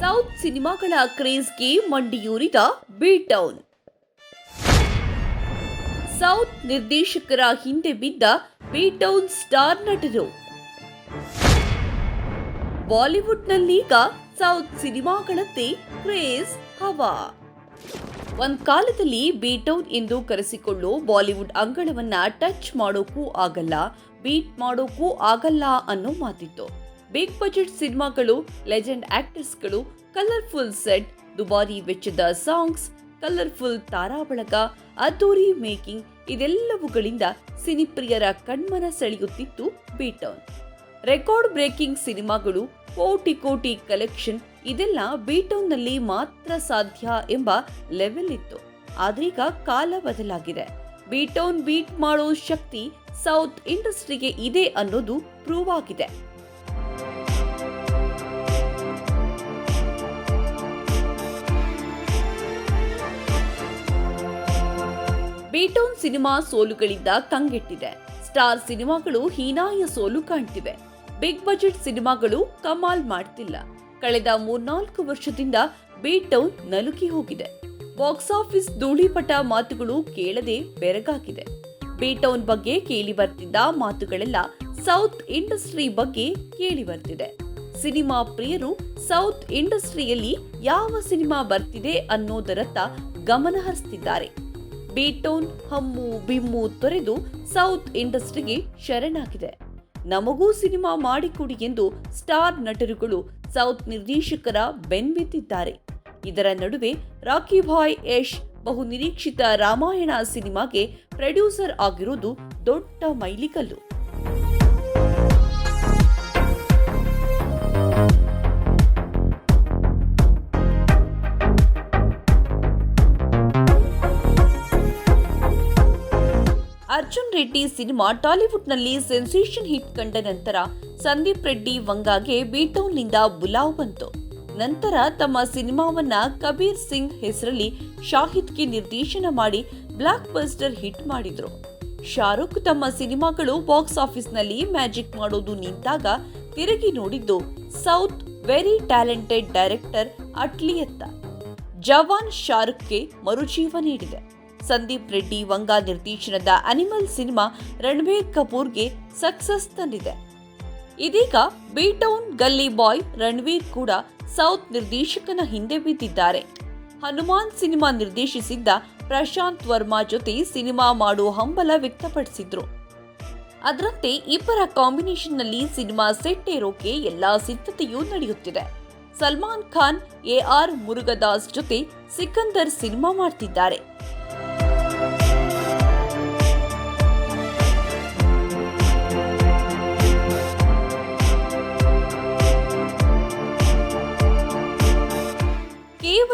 South ಸಿನಿಮಾಗಳ ಕ್ರೇಜ್ಗೆ ಮಂಡಿಯೂರಿದ ಬೀಟೌನ್ south ನಿರ್ದೇಶಕರ ಹಿಂದೆ ಬಿದ್ದ ಬಿ ಟೌನ್ ಸ್ಟಾರ್ ನಟರು. ಬಾಲಿವುಡ್ನಲ್ಲೀಗ ಸೌತ್ ಸಿನಿಮಾಗಳಂತೆ ಕ್ರೇಜ್ ಹವಾ. ಒಂದ್ ಕಾಲದಲ್ಲಿ ಬಿ ಟೌನ್ ಎಂದು ಕರೆಸಿಕೊಳ್ಳೋ ಬಾಲಿವುಡ್ ಅಂಗಳವನ್ನ ಟಚ್ ಮಾಡೋಕ್ಕೂ ಆಗಲ್ಲ, ಬೀಟ್ ಮಾಡೋಕ್ಕೂ ಆಗಲ್ಲ ಅನ್ನೋ ಮಾತಿತ್ತು. ಬಿಗ್ ಬಜೆಟ್ ಸಿನಿಮಾಗಳು ಲೆಜೆಂಡ್ ಆಕ್ಟರ್ಸ್ಗಳು ಕಲರ್ಫುಲ್ ಸೆಟ್ ದುಬಾರಿ ವೆಚ್ಚದ ಸಾಂಗ್ಸ್ ಕಲರ್ಫುಲ್ ತಾರಾಬಳಗ, ಅದ್ದೂರಿ ಮೇಕಿಂಗ್ ಇದೆಲ್ಲವುಗಳಿಂದ ಸಿನಿಪ್ರಿಯರ ಕಣ್ಮನ ಸೆಳೆಯುತ್ತಿತ್ತು ಬೀಟೌನ್. ರೆಕಾರ್ಡ್ ಬ್ರೇಕಿಂಗ್ ಸಿನಿಮಾಗಳು, ಕೋಟಿ ಕೋಟಿ ಕಲೆಕ್ಷನ್ ಇದೆಲ್ಲ ಬೀಟೌನ್ನಲ್ಲಿ ಮಾತ್ರ ಸಾಧ್ಯ ಎಂಬ ಲೆವೆಲ್ ಇತ್ತು. ಆದ್ರೀಗ ಕಾಲ ಬದಲಾಗಿದೆ. ಬೀಟೌನ್ ಬೀಟ್ ಮಾಡೋ ಶಕ್ತಿ ಸೌತ್ ಇಂಡಸ್ಟ್ರಿಗೆ ಇದೆ ಅನ್ನೋದು ಪ್ರೂವ್ ಆಗಿದೆ. ಬೀಟೌನ್ ಸಿನಿಮಾ ಸೋಲುಗಳಿಂದ ಕಂಗೆಟ್ಟಿದೆ ಸ್ಟಾರ್ ಸಿನಿಮಾಗಳು ಹೀನಾಯ ಸೋಲು ಕಾಣ್ತಿವೆ. ಬಿಗ್ ಬಜೆಟ್ ಸಿನಿಮಾಗಳು ಕಮಾಲ್ ಮಾಡ್ತಿಲ್ಲ. ಕಳೆದ ಮೂರ್ನಾಲ್ಕು ವರ್ಷದಿಂದ ಬೀಟೌನ್ ನಲುಕಿ ಹೋಗಿದೆ. ಬಾಕ್ಸ್ ಆಫೀಸ್ ಧೂಳಿಪಟ ಮಾತುಗಳು ಕೇಳದೆ ಬೆರಗಾಗಿದೆ. ಬೀಟೌನ್ ಬಗ್ಗೆ ಕೇಳಿ ಬರ್ತಿದ್ದ ಮಾತುಗಳೆಲ್ಲ ಸೌತ್ ಇಂಡಸ್ಟ್ರಿ ಬಗ್ಗೆ ಕೇಳಿ ಬರ್ತಿದೆ. ಸಿನಿಮಾ ಪ್ರಿಯರು ಸೌತ್ ಇಂಡಸ್ಟ್ರಿಯಲ್ಲಿ ಯಾವ ಸಿನಿಮಾ ಬರ್ತಿದೆ ಅನ್ನೋದರತ್ತ ಗಮನ ಹರಿಸ್ತಿದ್ದಾರೆ. ಬೀಟೌನ್, ಹಮ್ಮು, ಬಿಮ್ಮು ತೊರೆದು ಸೌತ್ ಇಂಡಸ್ಟ್ರಿಗೆ ಶರಣಾಗಿದೆ. ನಮಗೂ ಸಿನಿಮಾ ಮಾಡಿಕೊಡಿ ಎಂದು ಸ್ಟಾರ್ ನಟರುಗಳು ಸೌತ್ ನಿರ್ದೇಶಕರ ಬೆನ್ಬಿದ್ದಿದ್ದಾರೆ ಇದರ ನಡುವೆ ರಾಕಿ ಭಾಯ್ ಯಶ್ ಬಹು ನಿರೀಕ್ಷಿತ ರಾಮಾಯಣ ಸಿನಿಮಾಗೆ ಪ್ರೊಡ್ಯೂಸರ್ ಆಗಿರೋದು ದೊಡ್ಡ ಮೈಲಿಗಲ್ಲು. ಅರ್ಜುನ್ ರೆಡ್ಡಿ ಸಿನಿಮಾ ಟಾಲಿವುಡ್ನಲ್ಲಿ ಸೆನ್ಸೇಷನ್ ಹಿಟ್ ಕಂಡ ನಂತರ ಸಂದೀಪ್ ರೆಡ್ಡಿ ವಂಗಾಗೆ ಬೀಟೌನ್ನಿಂದ ಬುಲಾವ್ ಬಂತು. ನಂತರ ತಮ್ಮ ಸಿನಿಮಾವನ್ನ ಕಬೀರ್ ಸಿಂಗ್ ಹೆಸರಲ್ಲಿ ಶಾಹಿದ್ಗೆ ನಿರ್ದೇಶನ ಮಾಡಿ ಬ್ಲಾಕ್ ಬಸ್ಟರ್ ಹಿಟ್ ಮಾಡಿದ್ರು. ಶಾರುಖ್ ತಮ್ಮ ಸಿನಿಮಾಗಳು ಬಾಕ್ಸ್ ಆಫೀಸ್ನಲ್ಲಿ ಮ್ಯಾಜಿಕ್ ಮಾಡೋದು ನಿಂತಾಗ ತಿರುಗಿ ನೋಡಿದ್ದು ಸೌತ್ ವೆರಿ ಟ್ಯಾಲೆಂಟೆಡ್ ಡೈರೆಕ್ಟರ್ ಅಟ್ಲಿಯತ್ತ. ಜವಾನ್ ಶಾರುಖ್ಗೆ ಮರುಜೀವ ನೀಡಿದೆ. ಸಂದೀಪ್ ರೆಡ್ಡಿ, ವಂಗಾ ನಿರ್ದೇಶನದ ಅನಿಮಲ್ ಸಿನಿಮಾ ರಣಬೀರ್ ಕಪೂರ್ಗೆ ಸಕ್ಸಸ್ ತಂದಿದೆ. ಇದೀಗ ಬೀಟೌನ್ ಗಲ್ಲಿ ಬಾಯ್ ರಣವೀರ್ ಕೂಡ ಸೌತ್ ನಿರ್ದೇಶಕನ ಹಿಂದೆ ಬಿದ್ದಿದ್ದಾರೆ. ಹನುಮಾನ್ ಸಿನಿಮಾ ನಿರ್ದೇಶಿಸಿದ್ದ ಪ್ರಶಾಂತ್ ವರ್ಮಾ ಜೊತೆ ಸಿನಿಮಾ ಮಾಡುವ ಹಂಬಲ ವ್ಯಕ್ತಪಡಿಸಿದ್ರು. ಅದರಂತೆ ಇಬ್ಬರ ಕಾಂಬಿನೇಷನ್ನಲ್ಲಿ ಸಿನಿಮಾ ಸೆಟ್ ಏರೋಕೆ ಎಲ್ಲಾ ಸಿದ್ಧತೆಯೂ ನಡೆಯುತ್ತಿದೆ. ಸಲ್ಮಾನ್ ಖಾನ್, ಎ ಆರ್ ಮುರುಗದಾಸ್ ಜೊತೆ ಸಿಕಂದರ್ ಸಿನಿಮಾ ಮಾಡ್ತಿದ್ದಾರೆ.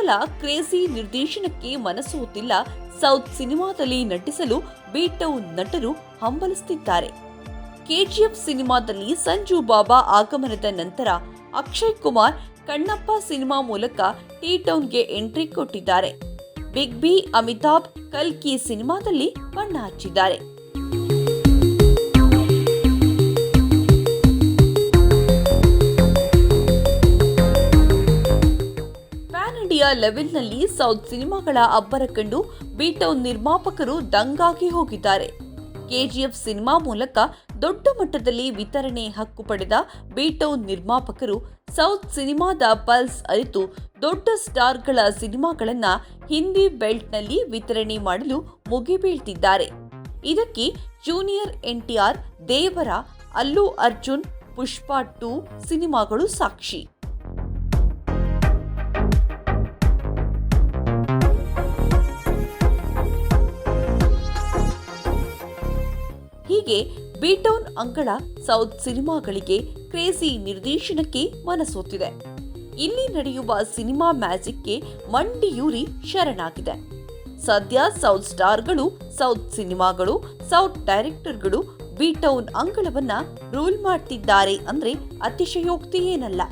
ಕೇವಲ ಕ್ರೇಜಿ ನಿರ್ದೇಶನಕ್ಕೆ ಮನಸ್ಸುತ್ತಿಲ್ಲ ಸೌತ್ ಸಿನಿಮಾದಲ್ಲಿ ನಟಿಸಲು ಬೀಟೌನ್ ನಟರು ಹಂಬಲಿಸುತ್ತಿದ್ದಾರೆ. ಕೆಜಿಎಫ್ ಸಿನಿಮಾದಲ್ಲಿ ಸಂಜು ಬಾಬಾ ಆಗಮನದ ನಂತರ ಅಕ್ಷಯ್ ಕುಮಾರ್ ಕಣ್ಣಪ್ಪ ಸಿನಿಮಾ ಮೂಲಕ ಟಿ ಟೌನ್ಗೆ ಎಂಟ್ರಿ ಕೊಟ್ಟಿದ್ದಾರೆ. ಬಿಗ್ ಬಿ ಅಮಿತಾಬ್ ಕಲ್ಕಿ ಸಿನಿಮಾದಲ್ಲಿ ಬಣ್ಣ ಹಚ್ಚಿದ್ದಾರೆ. ಲೆವೆಲ್ನಲ್ಲಿ ಸೌತ್ ಸಿನಿಮಾಗಳ ಅಬ್ಬರ ಕಂಡು ಬೀಟೌನ್ ನಿರ್ಮಾಪಕರು ದಂಗಾಗಿ ಹೋಗಿದ್ದಾರೆ. ಕೆಜಿಎಫ್ ಸಿನಿಮಾ ಮೂಲಕ ದೊಡ್ಡ ಮಟ್ಟದಲ್ಲಿ ವಿತರಣೆ ಹಕ್ಕು ಪಡೆದ ಬಿಟೌನ್ ನಿರ್ಮಾಪಕರು ಸೌತ್ ಸಿನಿಮಾದ ಪಲ್ಸ್ ಅರಿತು ದೊಡ್ಡ ಸ್ಟಾರ್ಗಳ ಸಿನಿಮಾಗಳನ್ನ ಹಿಂದಿ ಬೆಲ್ಟ್ನಲ್ಲಿ ವಿತರಣೆ ಮಾಡಲು ಮುಗಿಬೀಳ್ತಿದ್ದಾರೆ. ಇದಕ್ಕೆ ಜೂನಿಯರ್ ಎನ್ಟಿಆರ್ ದೇವರ, ಅಲ್ಲು ಅರ್ಜುನ್, ಪುಷ್ಪ ಟೂ ಸಿನಿಮಾಗಳು ಸಾಕ್ಷಿ. ಹೀಗೆ ಬೀಟೌನ್ ಅಂಗಳ ಸೌತ್ ಸಿನಿಮಾಗಳಿಗೆ ಕ್ರೇಜಿ ನಿರ್ದೇಶನಕ್ಕೆ ಮನಸೋತಿದೆ. ಇಲ್ಲಿ ನಡೆಯುವ ಸಿನಿಮಾ ಮ್ಯಾಜಿಕ್ಗೆ ಮಂಡಿಯೂರಿ ಶರಣಾಗಿದೆ. ಸದ್ಯ ಸೌತ್ ಸ್ಟಾರ್ಗಳು, ಸೌತ್ ಸಿನಿಮಾಗಳು, ಸೌತ್ ಡೈರೆಕ್ಟರ್ಗಳು ಬಿಟೌನ್ ಅಂಗಳವನ್ನ ರೂಲ್ ಮಾಡ್ತಿದ್ದಾರೆ ಅಂದ್ರೆ ಅತಿಶಯೋಕ್ತಿ ಏನಲ್ಲ.